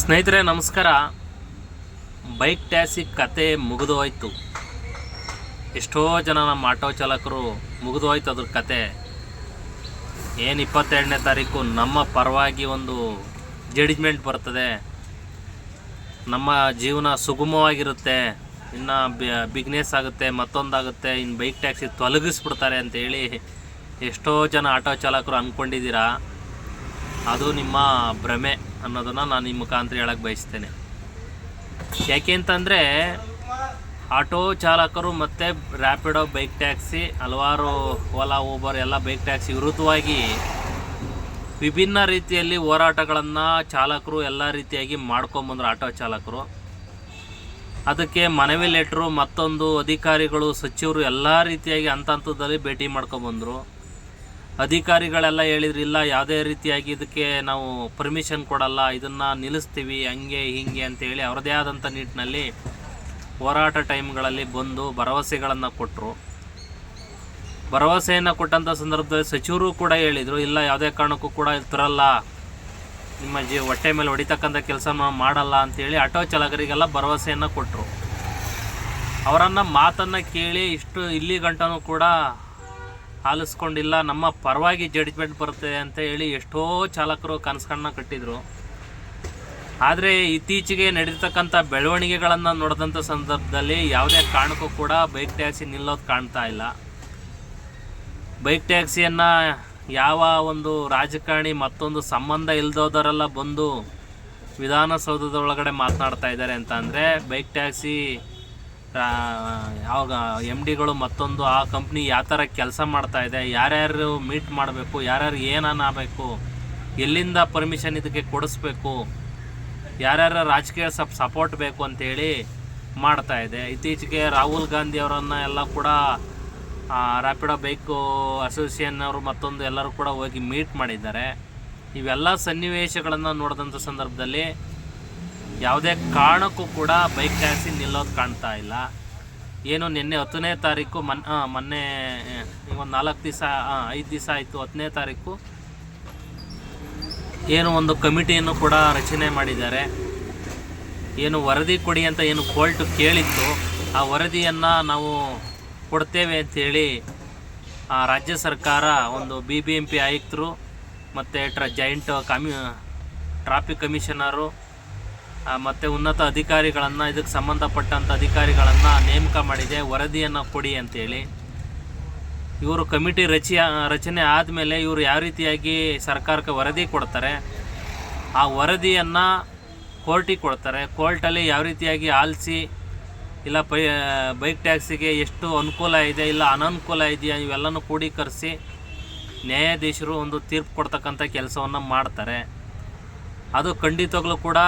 ಸ್ನೇಹಿತರೆ, ನಮಸ್ಕಾರ. Bike taxi ಕತೆ ಮುಗಿದು ಹೋಯ್ತು. ಎಷ್ಟೋ ಜನ ನಮ್ಮ ಆಟೋ ಚಾಲಕರು ಮುಗಿದು ಹೋಯ್ತು ಅದ್ರ ಕತೆ. ಏನು ಇಪ್ಪತ್ತೆರಡನೇ ತಾರೀಕು, ನಮ್ಮ ಪರವಾಗಿ ಒಂದು ಜಡ್ಜ್ಮೆಂಟ್ ಬರ್ತದೆ. ನಮ್ಮ ಜೀವನ ಸುಗಮವಾಗಿರುತ್ತೆ. ಇನ್ನು ಬಿಗ್ನೆಸ್ ಆಗುತ್ತೆ, ಮತ್ತೊಂದಾಗುತ್ತೆ. ಇನ್ನು ಬೈಕ್ ಟ್ಯಾಕ್ಸಿ ತೊಲಗಿಸ್ಬಿಡ್ತಾರೆ ಅಂತೇಳಿ ಎಷ್ಟೋ ಜನ ಆಟೋ ಚಾಲಕರು ಅಂದ್ಕೊಂಡಿದ್ದೀರಾ ಅದು ನಿಮ್ಮ ಭ್ರಮೆ. ಅನ್ನೋದನ್ನು ನಾನು ಈ ಮುಖಾಂತರ ಹೇಳಕ್ಕೆ ಬಯಸ್ತೇನೆ. ಯಾಕೆ ಅಂತಂದರೆ ಆಟೋ ಚಾಲಕರು ಮತ್ತು ರ್ಯಾಪಿಡೋ ಬೈಕ್ ಟ್ಯಾಕ್ಸಿ ಹಲವಾರು ಓಲಾ ಊಬರ್ ಎಲ್ಲ ಬೈಕ್ ಟ್ಯಾಕ್ಸಿ ವಿರುದ್ಧವಾಗಿ ವಿಭಿನ್ನ ರೀತಿಯಲ್ಲಿ ಹೋರಾಟಗಳನ್ನು ಚಾಲಕರು ಎಲ್ಲ ರೀತಿಯಾಗಿ ಮಾಡ್ಕೊಂಬಂದ್ರು ಆಟೋ ಚಾಲಕರು. ಅದಕ್ಕೆ ಮನವಿ ಲೆಟ್ರು ಮತ್ತೊಂದು ಅಧಿಕಾರಿಗಳು, ಸಚಿವರು ಎಲ್ಲ ರೀತಿಯಾಗಿ ಹಂತ ಹಂತದಲ್ಲಿ ಭೇಟಿ ಮಾಡ್ಕೊಂಬಂದರು ಅಧಿಕಾರಿಗಳೆಲ್ಲ ಹೇಳಿದ್ರು, ಇಲ್ಲ, ಯಾವುದೇ ರೀತಿಯಾಗಿ ಇದಕ್ಕೆ ನಾವು ಪರ್ಮಿಷನ್ ಕೊಡಲ್ಲ, ಇದನ್ನು ನಿಲ್ಲಿಸ್ತೀವಿ, ಹಂಗೆ, ಹಿಂಗೆ ಅಂತೇಳಿ ಅವ್ರದ್ದೇ ಆದಂಥ ನಿಟ್ಟಿನಲ್ಲಿ ಹೋರಾಟ ಟೈಮ್ಗಳಲ್ಲಿ ಬಂದು ಭರವಸೆಗಳನ್ನು ಕೊಟ್ಟರು ಭರವಸೆಯನ್ನು ಕೊಟ್ಟಂಥ ಸಂದರ್ಭದಲ್ಲಿ ಸಚಿವರು ಕೂಡ ಹೇಳಿದರು, ಇಲ್ಲ, ಯಾವುದೇ ಕಾರಣಕ್ಕೂ ಕೂಡ ತರಲ್ಲ, ನಿಮ್ಮ ಜೀ ಹೊಟ್ಟೆ ಮೇಲೆ ಹೊಡಿತಕ್ಕಂಥ ಕೆಲಸ ಮಾಡಲ್ಲ ಅಂತೇಳಿ ಆಟೋ ಚಾಲಕರಿಗೆಲ್ಲ ಭರವಸೆಯನ್ನು ಕೊಟ್ಟರು ಅವರನ್ನು ಮಾತನ್ನು ಕೇಳಿ ಇಷ್ಟು ಇಲ್ಲಿ ಗಂಟನೂ ಕೂಡ ಆಲಿಸ್ಕೊಂಡಿಲ್ಲ ನಮ್ಮ ಪರವಾಗಿ ಜಡ್ಜ್ಮೆಂಟ್ ಬರುತ್ತೆ ಅಂತ ಹೇಳಿ ಎಷ್ಟೋ ಚಾಲಕರು ಕನಸುಗಳನ್ನ ಕಟ್ಟಿದರು. ಆದರೆ ಇತ್ತೀಚೆಗೆ ನಡೀತಕ್ಕಂಥ ಬೆಳವಣಿಗೆಗಳನ್ನು ನೋಡಿದಂಥ ಸಂದರ್ಭದಲ್ಲಿ ಯಾವುದೇ ಕಾರಣಕ್ಕೂ ಕೂಡ ಬೈಕ್ ಟ್ಯಾಕ್ಸಿ ನಿಲ್ಲೋದು ಕಾಣ್ತಾ ಇಲ್ಲ. ಬೈಕ್ ಟ್ಯಾಕ್ಸಿಯನ್ನು ಯಾವ ಒಂದು ರಾಜಕಾರಣಿ ಮತ್ತೊಂದು ಸಂಬಂಧ ಇಲ್ದೋದರೆಲ್ಲ ಬಂದು ವಿಧಾನಸೌಧದ ಒಳಗಡೆ ಮಾತನಾಡ್ತಾ ಇದ್ದಾರೆ ಅಂತ ಅಂದರೆ ಬೈಕ್ ಟ್ಯಾಕ್ಸಿ ಯಾವ ಎಂ ಡಿಗಳು ಮತ್ತೊಂದು ಆ ಕಂಪ್ನಿ ಯಾವ ಥರ ಕೆಲಸ ಮಾಡ್ತಾ ಇದೆ, ಯಾರ್ಯಾರು ಮೀಟ್ ಮಾಡಬೇಕು, ಯಾರ್ಯಾರು ಆಗಬೇಕು, ಎಲ್ಲಿಂದ ಪರ್ಮಿಷನ್ ಇದಕ್ಕೆ ಕೊಡಿಸ್ಬೇಕು, ಯಾರ್ಯಾರ ರಾಜಕೀಯ ಸಪ್ ಸಪೋರ್ಟ್ ಬೇಕು ಅಂತೇಳಿ ಮಾಡ್ತಾ ಇದೆ. ಇತ್ತೀಚೆಗೆ ರಾಹುಲ್ ಗಾಂಧಿ ಅವರನ್ನು ಎಲ್ಲ ಕೂಡ ರಾಪಿಡೋ ಬೈಕು ಅಸೋಸಿಯೇಷನ್ ಅವರು ಮತ್ತೊಂದು ಎಲ್ಲರೂ ಕೂಡ ಹೋಗಿ ಮೀಟ್ ಮಾಡಿದ್ದಾರೆ. ಇವೆಲ್ಲ ಸನ್ನಿವೇಶಗಳನ್ನು ನೋಡಿದಂಥ ಸಂದರ್ಭದಲ್ಲಿ ಯಾವುದೇ ಕಾರಣಕ್ಕೂ ಕೂಡ ಬೈಕ್ ಟ್ಯಾಕ್ಸಿ ನಿಲ್ಲೋದು ಕಾಣ್ತಾ ಇಲ್ಲ. ಏನು ನಿನ್ನೆ ಹತ್ತನೇ ತಾರೀಕು ಮನ್ ಮೊನ್ನೆ ಒಂದು ನಾಲ್ಕು ದಿವಸ ಐದು ದಿವಸ ಆಯಿತು ಹತ್ತನೇ ತಾರೀಕು. ಏನು ಒಂದು ಕಮಿಟಿಯನ್ನು ಕೂಡ ರಚನೆ ಮಾಡಿದ್ದಾರೆ. ಏನು ವರದಿ ಕೊಡಿ ಅಂತ ಏನು ಕೋರ್ಟ್ ಕೇಳಿತ್ತು. ಆ ವರದಿಯನ್ನು ನಾವು ಕೊಡ್ತೇವೆ ಅಂಥೇಳಿ ರಾಜ್ಯ ಸರ್ಕಾರ ಒಂದು ಬಿ ಬಿ ಎಂ ಪಿ ಆಯುಕ್ತರು ಮತ್ತು ಟ್ರ, ಜಾಯಿಂಟ್ ಕಮಿ, ಟ್ರಾಫಿಕ್ ಕಮಿಷನರು ಮತ್ತು ಉನ್ನತ ಅಧಿಕಾರಿಗಳನ್ನು, ಇದಕ್ಕೆ ಸಂಬಂಧಪಟ್ಟಂಥ ಅಧಿಕಾರಿಗಳನ್ನು ನೇಮಕ ಮಾಡಿದೆ. ವರದಿಯನ್ನು ಕೊಡಿ ಅಂತೇಳಿ. ಇವರು ಕಮಿಟಿ ರಚಿ, ರಚನೆ ಆದಮೇಲೆ ಇವರು ಯಾವ ರೀತಿಯಾಗಿ ಸರ್ಕಾರಕ್ಕೆ ವರದಿ ಕೊಡ್ತಾರೆ, ಆ ವರದಿಯನ್ನು ಕೋರ್ಟಿಗೆ ಕೊಡ್ತಾರೆ. ಕೋರ್ಟಲ್ಲಿ ಯಾವ ರೀತಿಯಾಗಿ ಆಲಿಸಿ, ಇಲ್ಲ ಪೈ, ಬೈಕ್ ಟ್ಯಾಕ್ಸಿಗೆ ಎಷ್ಟು ಅನುಕೂಲ ಇದೆ, ಇಲ್ಲ ಅನನುಕೂಲ ಇದೆಯಾ, ಇವೆಲ್ಲನೂ ಕ್ರೋಢೀಕರಿಸಿ ನ್ಯಾಯಾಧೀಶರು ಒಂದು ತೀರ್ಪು ಕೊಡ್ತಕ್ಕಂಥ ಕೆಲಸವನ್ನು ಮಾಡ್ತಾರೆ. ಅದು ಖಂಡಿತವಾಗ್ಲೂ ಕೂಡ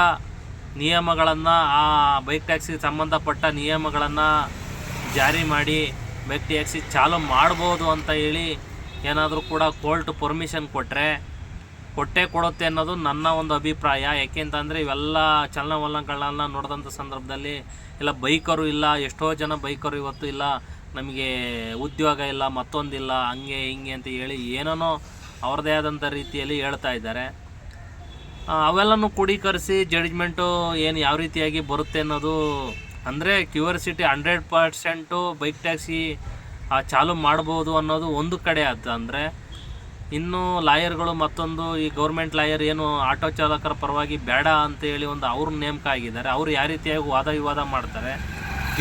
ನಿಯಮಗಳನ್ನು, ಆ ಬೈಕ್ ಟ್ಯಾಕ್ಸಿಗೆ ಸಂಬಂಧಪಟ್ಟ ನಿಯಮಗಳನ್ನು ಜಾರಿ ಮಾಡಿ ಬೈಕ್ ಟ್ಯಾಕ್ಸಿ ಚಾಲು ಮಾಡ್ಬೋದು ಅಂತ ಹೇಳಿ ಏನಾದರೂ ಕೂಡ ಕೋರ್ಟ್ ಪರ್ಮಿಷನ್ ಕೊಟ್ಟರೆ ಕೊಟ್ಟೇ ಕೊಡುತ್ತೆ ಅನ್ನೋದು ನನ್ನ ಒಂದು ಅಭಿಪ್ರಾಯ. ಯಾಕೆಂತಂದರೆ ಇವೆಲ್ಲ ಚಲನವಲನಗಳನ್ನ ನೋಡಿದಂಥ ಸಂದರ್ಭದಲ್ಲಿ ಇಲ್ಲ, ಬೈಕರು ಇಲ್ಲ, ಎಷ್ಟೋ ಜನ ಬೈಕರು ಇವತ್ತು ಇಲ್ಲ, ನಮಗೆ ಉದ್ಯೋಗ ಇಲ್ಲ, ಮತ್ತೊಂದಿಲ್ಲ, ಹಂಗೆ ಹಿಂಗೆ ಅಂತ ಹೇಳಿ ಏನೇನೋ ಅವ್ರದ್ದೇ ಆದಂಥ ರೀತಿಯಲ್ಲಿ ಹೇಳ್ತಾ ಇದ್ದಾರೆ. ಅವೆಲ್ಲನೂ ಕ್ರೋಢೀಕರಿಸಿ ಜಡ್ಜ್ಮೆಂಟು ಏನು ಯಾವ ರೀತಿಯಾಗಿ ಬರುತ್ತೆ ಅನ್ನೋದು, ಅಂದರೆ curiosity hundred percent bike taxi ಚಾಲು ಮಾಡ್ಬೋದು ಅನ್ನೋದು ಒಂದು ಕಡೆ ಅದು ಅಂದರೆ ಇನ್ನು ಲಾಯರ್ಗಳು ಮತ್ತೊಂದು, ಈ ಗೌರ್ಮೆಂಟ್ ಲಾಯರ್ ಏನು ಆಟೋ ಚಾಲಕರ ಪರವಾಗಿ ಬೇಡ ಅಂತೇಳಿ ಒಂದು ಅವ್ರ ನೇಮಕ ಆಗಿದ್ದಾರೆ. ಅವ್ರು ಯಾವ ರೀತಿಯಾಗಿ ವಾದ ವಿವಾದ ಮಾಡ್ತಾರೆ,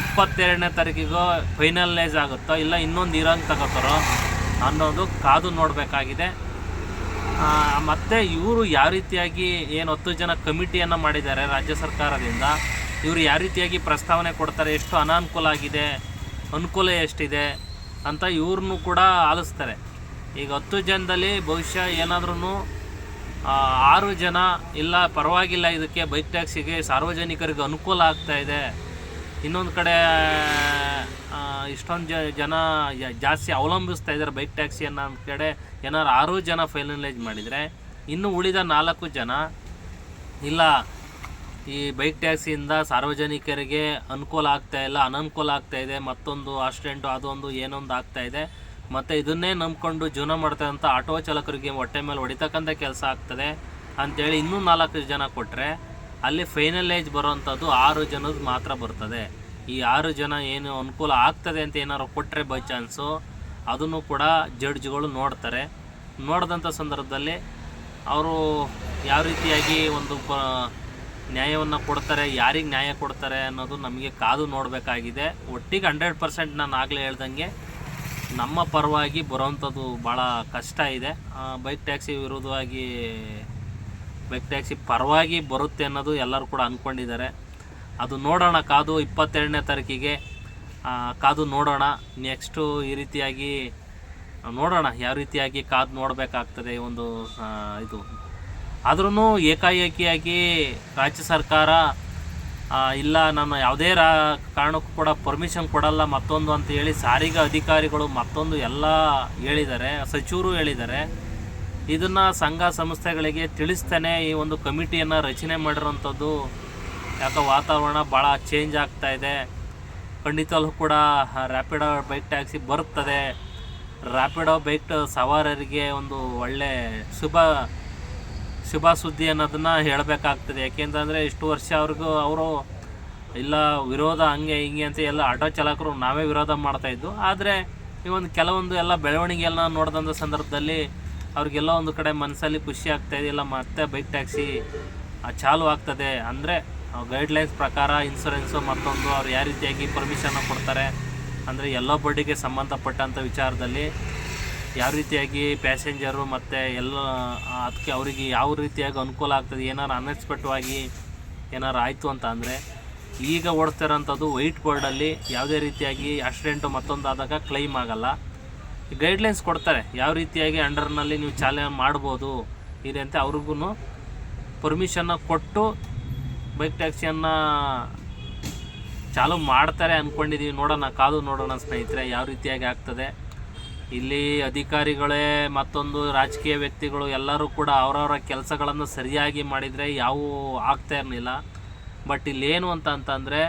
ಇಪ್ಪತ್ತೆರಡನೇ ತಾರೀಕಿಗೂ ಫೈನಲೈಸ್ ಆಗುತ್ತೋ ಇಲ್ಲ ಇನ್ನೊಂದು ಇರೋಂಗೆ ತಗೋತಾರೋ ಅನ್ನೋದು ಕಾದು ನೋಡಬೇಕಾಗಿದೆ. ಮತ್ತೆ ಇವರು ಯಾವ ರೀತಿಯಾಗಿ ಏನು ಹತ್ತು ಜನ ಕಮಿಟಿಯನ್ನು ಮಾಡಿದ್ದಾರೆ ರಾಜ್ಯ ಸರ್ಕಾರದಿಂದ? ಇವರು ಯಾವ ರೀತಿಯಾಗಿ ಪ್ರಸ್ತಾವನೆ ಕೊಡ್ತಾರೆ? ಎಷ್ಟು ಅನಾನುಕೂಲ ಆಗಿದೆ? ಅನುಕೂಲ ಎಷ್ಟಿದೆ? ಅಂತ ಇವ್ರನ್ನೂ ಕೂಡ ಆಲಿಸ್ತಾರೆ. ಈಗ ಹತ್ತು ಜನದಲ್ಲಿ ಭವಿಷ್ಯ ಏನಾದ್ರೂ ಆರು ಜನ, ಇಲ್ಲ ಪರವಾಗಿಲ್ಲ, ಇದಕ್ಕೆ ಬೈಕ್ ಟ್ಯಾಕ್ಸಿಗೆ ಸಾರ್ವಜನಿಕರಿಗೆ ಅನುಕೂಲ ಆಗ್ತಾಯಿದೆ ಇನ್ನೊಂದು ಕಡೆ ಇಷ್ಟೊಂದು ಜನ ಜಾಸ್ತಿ ಅವಲಂಬಿಸ್ತಾ ಇದ್ದಾರೆ ಬೈಕ್ ಟ್ಯಾಕ್ಸಿಯನ್ನು ಒಂದು ಕಡೆ. ಏನಾರು ಆರು ಜನ ಫೈನಲೈಜ್ ಮಾಡಿದರೆ, ಇನ್ನು ಉಳಿದ ನಾಲ್ಕು ಜನ, ಇಲ್ಲ, ಈ ಬೈಕ್ ಟ್ಯಾಕ್ಸಿಯಿಂದ ಸಾರ್ವಜನಿಕರಿಗೆ ಅನುಕೂಲ ಆಗ್ತಾ ಇಲ್ಲ, ಅನನುಕೂಲ ಆಗ್ತಾ ಇದೆ, ಮತ್ತೊಂದು ಆಕ್ಸಿಡೆಂಟು ಅದೊಂದು, ಏನೊಂದು ಆಗ್ತಾ ಇದೆ. ಮತ್ತು ಇದನ್ನೇ ನಂಬ್ಕೊಂಡು ಜೀವನ ಮಾಡ್ತಕ್ಕಂಥ ಆಟೋ ಚಾಲಕರಿಗೆ ಹೊಟ್ಟೆ ಮೇಲೆ ಹೊಡಿತಕ್ಕಂಥ ಕೆಲಸ ಆಗ್ತದೆ ಅಂಥೇಳಿ ಇನ್ನೂ ನಾಲ್ಕು ಜನ ಕೊಟ್ಟರೆ ಅಲ್ಲಿ ಫೈನಲ್ ಏಜ್ ಬರೋವಂಥದ್ದು ಆರು ಜನದ ಮಾತ್ರ ಬರ್ತದೆ. ಈ ಆರು ಜನ ಏನು ಅನುಕೂಲ ಆಗ್ತದೆ ಅಂತ ಏನಾದ್ರು ಕೊಟ್ಟರೆ ಬೈ ಚಾನ್ಸು ಅದನ್ನು ಕೂಡ ಜಡ್ಜ್ಗಳು ನೋಡ್ತಾರೆ. ನೋಡಿದಂಥ ಸಂದರ್ಭದಲ್ಲಿ ಅವರು ಯಾವ ರೀತಿಯಾಗಿ ಒಂದು ಪ ನ್ಯಾಯವನ್ನು ಕೊಡ್ತಾರೆ, ಯಾರಿಗೆ ನ್ಯಾಯ ಕೊಡ್ತಾರೆ ಅನ್ನೋದು ನಮಗೆ ಕಾದು ನೋಡಬೇಕಾಗಿದೆ. ಒಟ್ಟಿಗೆ ಹಂಡ್ರೆಡ್ ಪರ್ಸೆಂಟ್ ನಾನು ಆಗಲೇ ಹೇಳ್ದಂಗೆ ನಮ್ಮ ಪರವಾಗಿ ಬರೋವಂಥದ್ದು ಭಾಳ ಕಷ್ಟ ಇದೆ. ಬೈಕ್ ಟ್ಯಾಕ್ಸಿ ವಿರುದ್ಧವಾಗಿ ಬೈಕ್ ಪರವಾಗಿ ಬರುತ್ತೆ ಅನ್ನೋದು ಎಲ್ಲರೂ ಕೂಡ ಅಂದ್ಕೊಂಡಿದ್ದಾರೆ ಅದು ನೋಡೋಣ, ಕಾದು ಇಪ್ಪತ್ತೆರಡನೇ ತಾರೀಕಿಗೆ ಕಾದು ನೋಡೋಣ. ನೆಕ್ಸ್ಟು ಈ ರೀತಿಯಾಗಿ ನೋಡೋಣ ಯಾವ ರೀತಿಯಾಗಿ ಕಾದು ನೋಡಬೇಕಾಗ್ತದೆ ಈ ಒಂದು ಇದು. ಆದ್ರೂ ಏಕಾಏಕಿಯಾಗಿ ರಾಜ್ಯ ಸರ್ಕಾರ ಇಲ್ಲ, ನಾನು ಯಾವುದೇ ರಾ, ಕಾರಣಕ್ಕೂ ಕೂಡ ಪರ್ಮಿಷನ್ ಕೊಡಲ್ಲ, ಮತ್ತೊಂದು ಅಂತ ಹೇಳಿ ಸಾರಿಗೆ ಅಧಿಕಾರಿಗಳು ಮತ್ತೊಂದು ಎಲ್ಲ ಹೇಳಿದ್ದಾರೆ, ಸಚಿವರು ಹೇಳಿದ್ದಾರೆ. ಇದನ್ನು ಸಂಘ ಸಂಸ್ಥೆಗಳಿಗೆ ತಿಳಿಸ್ತಾನೆ. ಈ ಒಂದು ಕಮಿಟಿಯನ್ನು ರಚನೆ ಮಾಡಿರೋಂಥದ್ದು ಯಾಕೆ ವಾತಾವರಣ ಭಾಳ ಚೇಂಜ್ ಆಗ್ತಾ ಇದೆ. ಖಂಡಿತಲ್ಲೂ ಕೂಡ ರ್ಯಾಪಿಡೋ ಬೈಕ್ ಟ್ಯಾಕ್ಸಿ ಬರುತ್ತದೆ. ರ್ಯಾಪಿಡೋ ಬೈಕ್ ಸವಾರರಿಗೆ ಒಂದು ಒಳ್ಳೆ ಶುಭ ಶುಭ ಸುದ್ದಿ ಅನ್ನೋದನ್ನು ಹೇಳಬೇಕಾಗ್ತದೆ. ಯಾಕೆಂತಂದರೆ ಇಷ್ಟು ವರ್ಷ ಅವ್ರಿಗೂ ಅವರು ಇಲ್ಲ ವಿರೋಧ ಹಂಗೆ ಹಿಂಗೆ ಅಂತ ಎಲ್ಲ ಆಟೋ ಚಾಲಕರು ನಾವೇ ವಿರೋಧ ಮಾಡ್ತಾಯಿದ್ದು ಆದರೆ ಈ ಒಂದು ಕೆಲವೊಂದು ಎಲ್ಲ ಬೆಳವಣಿಗೆ ಎಲ್ಲ ನೋಡಿದಂಥ ಸಂದರ್ಭದಲ್ಲಿ ಅವ್ರಿಗೆಲ್ಲ ಒಂದು ಕಡೆ ಮನಸ್ಸಲ್ಲಿ ಖುಷಿ ಆಗ್ತಾ ಇದೆಯಲ್ಲ ಮತ್ತೆ ಬೈಕ್ ಟ್ಯಾಕ್ಸಿ ಚಾಲು ಆಗ್ತದೆ. ಅಂದರೆ ಗೈಡ್ಲೈನ್ಸ್ ಪ್ರಕಾರ ಇನ್ಸೂರೆನ್ಸು ಮತ್ತೊಂದು ಅವ್ರು ಯಾವ ರೀತಿಯಾಗಿ ಪರ್ಮಿಷನ್ನ ಕೊಡ್ತಾರೆ ಅಂದರೆ ಎಲ್ಲ ಬಡ್ಡಿಗೆ ಸಂಬಂಧಪಟ್ಟಂಥ ವಿಚಾರದಲ್ಲಿ ಯಾವ ರೀತಿಯಾಗಿ ಪ್ಯಾಸೆಂಜರು ಮತ್ತು ಎಲ್ಲ ಅದಕ್ಕೆ ಅವರಿಗೆ ಯಾವ ರೀತಿಯಾಗಿ ಅನುಕೂಲ ಆಗ್ತದೆ ಏನಾರು ಅನ್ಎಕ್ಸ್ಪೆಕ್ಟಿವಾಗಿ ಏನಾರು ಆಯಿತು ಅಂತ ಅಂದರೆ, ಈಗ ಓಡಿಸ್ತಿರೋಂಥದ್ದು ವೈಟ್ ಬೋರ್ಡಲ್ಲಿ ಯಾವುದೇ ರೀತಿಯಾಗಿ ಆಕ್ಸಿಡೆಂಟು ಮತ್ತೊಂದಾದಾಗ ಕ್ಲೈಮ್ ಆಗಲ್ಲ. ಗೈಡ್ಲೈನ್ಸ್ ಕೊಡ್ತಾರೆ. ಯಾವ ರೀತಿಯಾಗಿ ಅಂಡರ್ನಲ್ಲಿ ನೀವು ಚಾಲನೆ ಮಾಡ್ಬೋದು, ಇದೆ ಅಂತ ಅವ್ರಿಗೂ ಪರ್ಮಿಷನ್ನ ಕೊಟ್ಟು ಬೈಕ್ ಟ್ಯಾಕ್ಸಿಯನ್ನು ಚಾಲು ಮಾಡ್ತಾರೆ ಅಂದ್ಕೊಂಡಿದ್ದೀವಿ ನೋಡೋಣ, ಕಾದು ನೋಡೋಣ ಸ್ನೇಹಿತರೆ, ಯಾವ ರೀತಿಯಾಗಿ ಆಗ್ತದೆ. ಇಲ್ಲಿ ಅಧಿಕಾರಿಗಳೇ ಮತ್ತೊಂದು ರಾಜಕೀಯ ವ್ಯಕ್ತಿಗಳು ಎಲ್ಲರೂ ಕೂಡ ಅವರವರ ಕೆಲಸಗಳನ್ನು ಸರಿಯಾಗಿ ಮಾಡಿದರೆ ಯಾವೂ ಆಗ್ತಾ ಇರಲಿಲ್ಲ. ಬಟ್ ಇಲ್ಲೇನು ಅಂತ ಅಂತಂದರೆ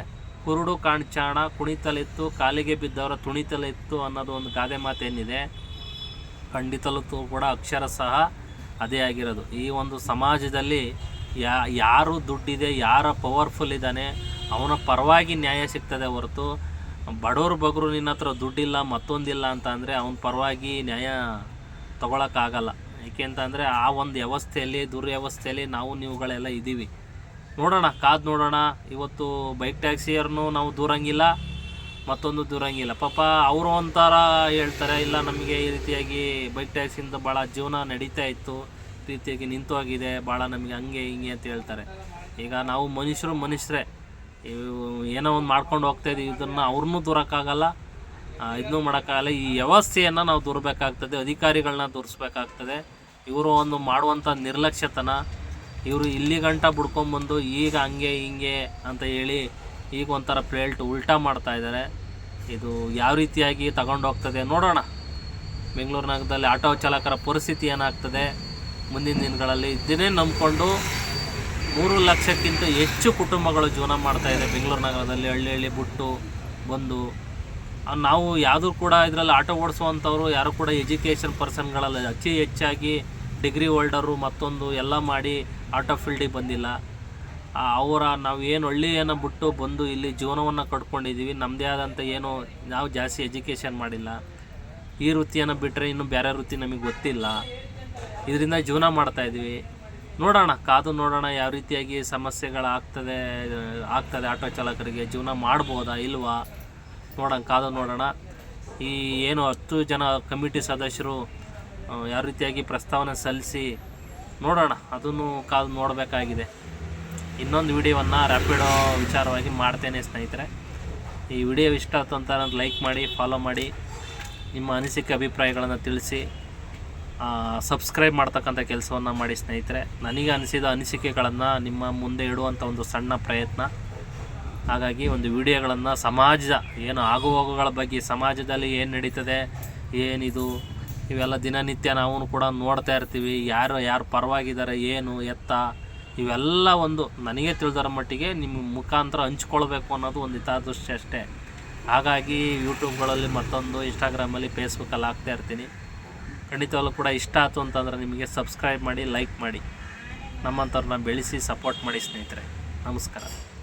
ಕುರುಡು ಕಾಣ್ಚಾಣ, ಕುಣಿತಲಿತ್ತು, ಕಾಲಿಗೆ ಬಿದ್ದವರ ತುಣಿತಲಿತ್ತು ಅನ್ನೋದು ಒಂದು ಗಾದೆ ಮಾತೇನಿದೆ. ಖಂಡಿತಲೂ ಕೂಡ ಅಕ್ಷರ ಸಹ ಅದೇ ಆಗಿರೋದು. ಈ ಒಂದು ಸಮಾಜದಲ್ಲಿ ಯಾ, ಯಾರು ದುಡ್ಡಿದೆ, ಯಾರ ಪವರ್ಫುಲ್ ಇದ್ದಾನೆ, ಅವನ ಪರವಾಗಿ ನ್ಯಾಯ ಸಿಗ್ತದೆ ಹೊರತು ಬಡವ್ರ ಬಗರು ನಿನ್ನ ಹತ್ರ ದುಡ್ಡಿಲ್ಲ, ಮತ್ತೊಂದಿಲ್ಲ ಅಂತ ಅಂದರೆ ಅವನ ಪರವಾಗಿ ನ್ಯಾಯ ತಗೊಳಕ್ಕಾಗಲ್ಲ. ಏಕೆಂತಂದರೆ ಆ ಒಂದು ವ್ಯವಸ್ಥೆಯಲ್ಲಿ, ದುರ್ವ್ಯವಸ್ಥೆಯಲ್ಲಿ ನಾವು ನೀವುಗಳೆಲ್ಲ ಇದ್ದೀವಿ. ನೋಡೋಣ, ಕಾದು ನೋಡೋಣ. ಇವತ್ತು ಬೈಕ್ ಟ್ಯಾಕ್ಸಿಯವ್ರನ್ನೂ ನಾವು ದೂರಂಗಿಲ್ಲ, ಮತ್ತೊಂದು ದೂರಂಗಿಲ್ಲ. ಪಾಪ ಅವರು ಒಂಥರ ಹೇಳ್ತಾರೆ, ಇಲ್ಲ ನಮಗೆ ಈ ರೀತಿಯಾಗಿ ಬೈಕ್ ಟ್ಯಾಕ್ಸಿಯಿಂದ ಭಾಳ ಜೀವನ ನಡೀತಾ ಇತ್ತು ರೀತಿಯಾಗಿ ನಿಂತು ಹೋಗಿದೆ ಭಾಳ ನಮಗೆ ಹಂಗೆ ಹಿಂಗೆ ಅಂತ ಹೇಳ್ತಾರೆ. ಈಗ ನಾವು ಮನುಷ್ಯರು ಮನುಷ್ಯರೇ. ಏನೋ ಒಂದು ಮಾಡ್ಕೊಂಡು ಹೋಗ್ತಾ ಇದ್ದೀವಿ ಇದನ್ನು ಅವ್ರನ್ನೂ ದೂರಕ್ಕಾಗಲ್ಲ. ಇದನ್ನೂ ಮಾಡೋಕ್ಕಾಗಲ್ಲ. ಈ ವ್ಯವಸ್ಥೆಯನ್ನು ನಾವು ದೂರಬೇಕಾಗ್ತದೆ ಅಧಿಕಾರಿಗಳನ್ನ ದೂರಿಸ್ಬೇಕಾಗ್ತದೆ. ಇವರು ಒಂದು ಮಾಡುವಂಥ ನಿರ್ಲಕ್ಷ್ಯತನ ಇವರು ಇಲ್ಲಿ ಗಂಟ ಬಿಡ್ಕೊಂಬಂದು ಈಗ ಹಂಗೆ ಹಿಂಗೆ ಅಂತ ಹೇಳಿ ಈಗ ಒಂಥರ ಪ್ಲೇಲ್ಟ್ ಉಲ್ಟಾ ಮಾಡ್ತಾ ಇದ್ದಾರೆ ಇದು ಯಾವ ರೀತಿಯಾಗಿ ತಗೊಂಡು ಹೋಗ್ತದೆ ನೋಡೋಣ. ಬೆಂಗಳೂರು ನಗರದಲ್ಲಿ ಆಟೋ ಚಾಲಕರ ಪರಿಸ್ಥಿತಿ ಏನಾಗ್ತದೆ? ಮುಂದಿನ ದಿನಗಳಲ್ಲಿ ಇದನ್ನೇ ನಂಬಿಕೊಂಡು ಮೂರು ಲಕ್ಷಕ್ಕಿಂತ ಹೆಚ್ಚು ಕುಟುಂಬಗಳು ಜೀವನ ಮಾಡ್ತಾ ಇದೆ ಬೆಂಗಳೂರು ನಗರದಲ್ಲಿ. ಹಳ್ಳಿ ಹಳ್ಳಿ ಬಿಟ್ಟು ಬಂದು ನಾವು ಯಾವುದೂ ಕೂಡ ಇದರಲ್ಲಿ ಆಟೋ ಓಡಿಸುವಂಥವ್ರು ಯಾರು ಕೂಡ ಎಜುಕೇಷನ್ ಪರ್ಸನ್ಗಳಲ್ಲಿ ಅತಿ ಹೆಚ್ಚಾಗಿ ಡಿಗ್ರಿ ಹೋಲ್ಡರು ಮತ್ತೊಂದು ಎಲ್ಲ ಮಾಡಿ ಆಟೋ ಫೀಲ್ಡಿಗೆ ಬಂದಿಲ್ಲ. ಅವರ ನಾವು ಏನು ಹಳ್ಳಿಯನ್ನು ಬಿಟ್ಟು ಬಂದು ಇಲ್ಲಿ ಜೀವನವನ್ನು ಕಟ್ಕೊಂಡಿದ್ದೀವಿ. ನಮ್ಮದೇ ಆದಂಥ ಏನು ನಾವು ಜಾಸ್ತಿ ಎಜುಕೇಷನ್ ಮಾಡಿಲ್ಲ. ಈ ವೃತ್ತಿಯನ್ನು ಬಿಟ್ಟರೆ ಇನ್ನು ಬೇರೆ ವೃತ್ತಿ ನಮಗೆ ಗೊತ್ತಿಲ್ಲ. ಇದರಿಂದ ಜೀವನ ಮಾಡ್ತಾಯಿದ್ದೀವಿ ನೋಡೋಣ, ಕಾದು ನೋಡೋಣ ಯಾವ ರೀತಿಯಾಗಿ ಸಮಸ್ಯೆಗಳಾಗ್ತದೆ ಆಗ್ತದೆ ಆಟೋ ಚಾಲಕರಿಗೆ. ಜೀವನ ಮಾಡ್ಬೋದಾ ಇಲ್ವಾ? ನೋಡೋಣ, ಕಾದು ನೋಡೋಣ. ಈ ಏನು ಹತ್ತು ಜನ ಕಮಿಟಿ ಸದಸ್ಯರು ಯಾವ ರೀತಿಯಾಗಿ ಪ್ರಸ್ತಾವನೆ ಸಲ್ಲಿಸಿ ನೋಡೋಣ, ಅದನ್ನು ಕಾದು ನೋಡಬೇಕಾಗಿದೆ. ಇನ್ನೊಂದು ವಿಡಿಯೋವನ್ನು ರ್ಯಾಪಿಡೋ ವಿಚಾರವಾಗಿ ಮಾಡ್ತೇನೆ ಸ್ನೇಹಿತರೆ. ಈ ವಿಡಿಯೋ ಇಷ್ಟ ಆಯ್ತು ಅಂತ ಲೈಕ್ ಮಾಡಿ ಫಾಲೋ ಮಾಡಿ, ನಿಮ್ಮ ಅನಿಸಿಕೆ ಅಭಿಪ್ರಾಯಗಳನ್ನು ತಿಳಿಸಿ ಸಬ್ಸ್ಕ್ರೈಬ್ ಮಾಡ್ತಕ್ಕಂಥ ಕೆಲಸವನ್ನು ಮಾಡಿ ಸ್ನೇಹಿತರೆ. ನನಗೆ ಅನಿಸಿದ ಅನಿಸಿಕೆಗಳನ್ನು ನಿಮ್ಮ ಮುಂದೆ ಇಡುವಂಥ ಒಂದು ಸಣ್ಣ ಪ್ರಯತ್ನ. ಹಾಗಾಗಿ ಒಂದು ವಿಡಿಯೋಗಳನ್ನು ಸಮಾಜ, ಏನು ಆಗುಹೋಗುಗಳ ಬಗ್ಗೆ ಸಮಾಜದಲ್ಲಿ ಏನು ನಡೀತದೆ, ಏನಿದು ಇವೆಲ್ಲ ದಿನನಿತ್ಯ ನಾವು ಕೂಡ ನೋಡ್ತಾ ಇರ್ತೀವಿ. ಯಾರು ಯಾರು ಪರವಾಗಿದ್ದಾರೆ, ಏನು, ಎತ್ತ, ಇವೆಲ್ಲ ಒಂದು ನನಗೆ ತಿಳಿದರ ಮಟ್ಟಿಗೆ ನಿಮ್ಮ ಮುಖಾಂತರ ಹಂಚ್ಕೊಳ್ಬೇಕು ಅನ್ನೋದು ಒಂದು ಹಿತಾದೃಷ್ಟಿ ಅಷ್ಟೇ. ಹಾಗಾಗಿ ಯೂಟ್ಯೂಬ್ಗಳಲ್ಲಿ ಮತ್ತೊಂದು, ಇನ್ಸ್ಟಾಗ್ರಾಮಲ್ಲಿ, ಫೇಸ್ಬುಕ್ಕಲ್ಲಿ ಹಾಕ್ತಾ ಇರ್ತೀನಿ. ಖಂಡಿತವಾಗ್ಲೂ ಕೂಡ ಇಷ್ಟ ಆಯಿತು ಅಂತಂದರೆ ನಿಮಗೆ ಸಬ್ಸ್ಕ್ರೈಬ್ ಮಾಡಿ, ಲೈಕ್ ಮಾಡಿ. ನಮ್ಮಂಥವ್ರನ್ನ ಬೆಳೆಸಿ, ಸಪೋರ್ಟ್ ಮಾಡಿ ಸ್ನೇಹಿತರೆ. ನಮಸ್ಕಾರ.